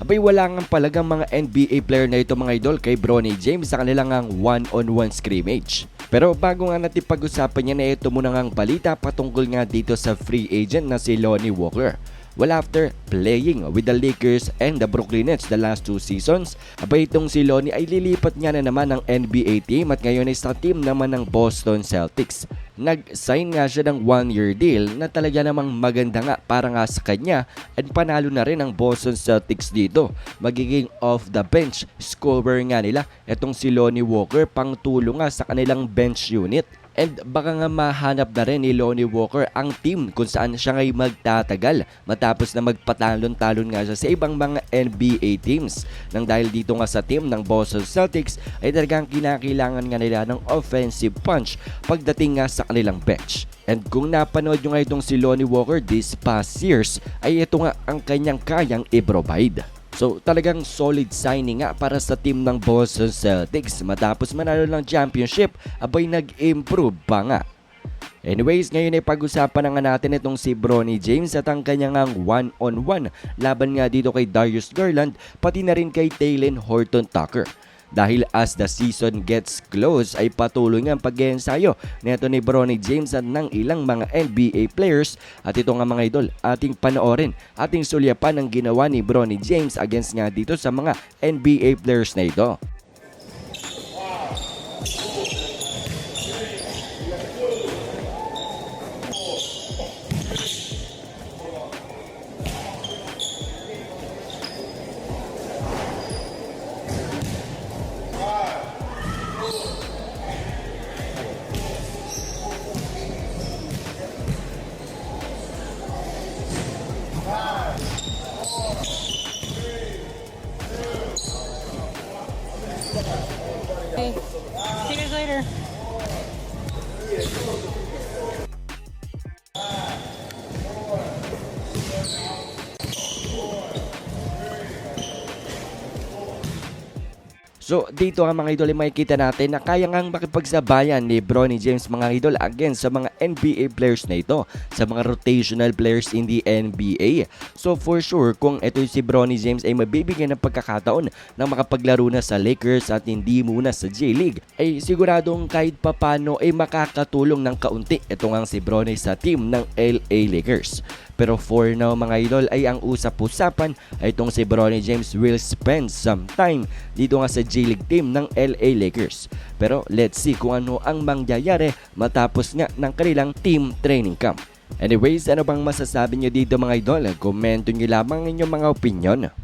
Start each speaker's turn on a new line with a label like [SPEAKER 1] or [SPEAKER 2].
[SPEAKER 1] Abay wala nga palagang mga NBA player na ito mga idol kay Bronny James sa kanilang ang one-on-one scrimmage. Pero bago nga natin pag-usapan niya na ito muna nga ang balita patungkol nga dito sa free agent na si Lonnie Walker. Well, after playing with the Lakers and the Brooklyn Nets the last two seasons, abay itong si Lonnie ay lilipat niya na naman ng NBA team at ngayon ay sa team naman ng Boston Celtics. Nag-sign nga siya ng one-year deal na talaga namang maganda nga para nga sa kanya at panalo na rin ang Boston Celtics dito. Magiging off the bench scorer nga nila itong si Lonnie Walker pang tulong nga sa kanilang bench unit. And baka nga mahanap na rin ni Lonnie Walker ang team kung saan siya ngay magtatagal matapos na magpatalon-talon nga siya sa ibang mga NBA teams. Nang dahil dito nga sa team ng Boston Celtics ay talagang kinakailangan nga nila ng offensive punch pagdating nga sa kanilang bench. And kung napanood nyo nga itong si Lonnie Walker these past years ay ito nga ang kanyang kayang i-provide. So talagang solid signing nga para sa team ng Boston Celtics matapos manalo ng championship abay nag-improve pa nga. Anyways, ngayon ay pag-usapan na nga natin itong si Bronny James at ang kanyang ang one-on-one laban nga dito kay Darius Garland pati na rin kay Taylor Horton Tucker. Dahil as the season gets close ay patuloy nga ang pag-ensayo nito ni Bronny James at ng ilang mga NBA players at ito nga mga idol ating panoorin ating sulyapan ang ginawa ni Bronny James against nga dito sa mga NBA players na ito.
[SPEAKER 2] Okay. See you guys later.
[SPEAKER 1] So dito nga mga idol makikita natin na kaya ngang makipagsabayan ni Bronny James mga idol again sa mga NBA players na ito, sa mga rotational players in the NBA. So for sure kung ito si Bronny James ay mabibigyan ng pagkakataon na makapaglaro na sa Lakers at hindi muna sa J-League, ay siguradong kahit papano ay makakatulong ng kaunti ito nga si Bronny sa team ng LA Lakers. Pero for now mga idol ay ang usap-usapan ay itong si Bronny James will spend some time dito nga sa J-League team ng LA Lakers. Pero let's see kung ano ang mangyayari matapos nga ng kanilang team training camp. Anyways, ano bang masasabi nyo dito mga idol? Komento nyo lamang ang inyong mga opinion.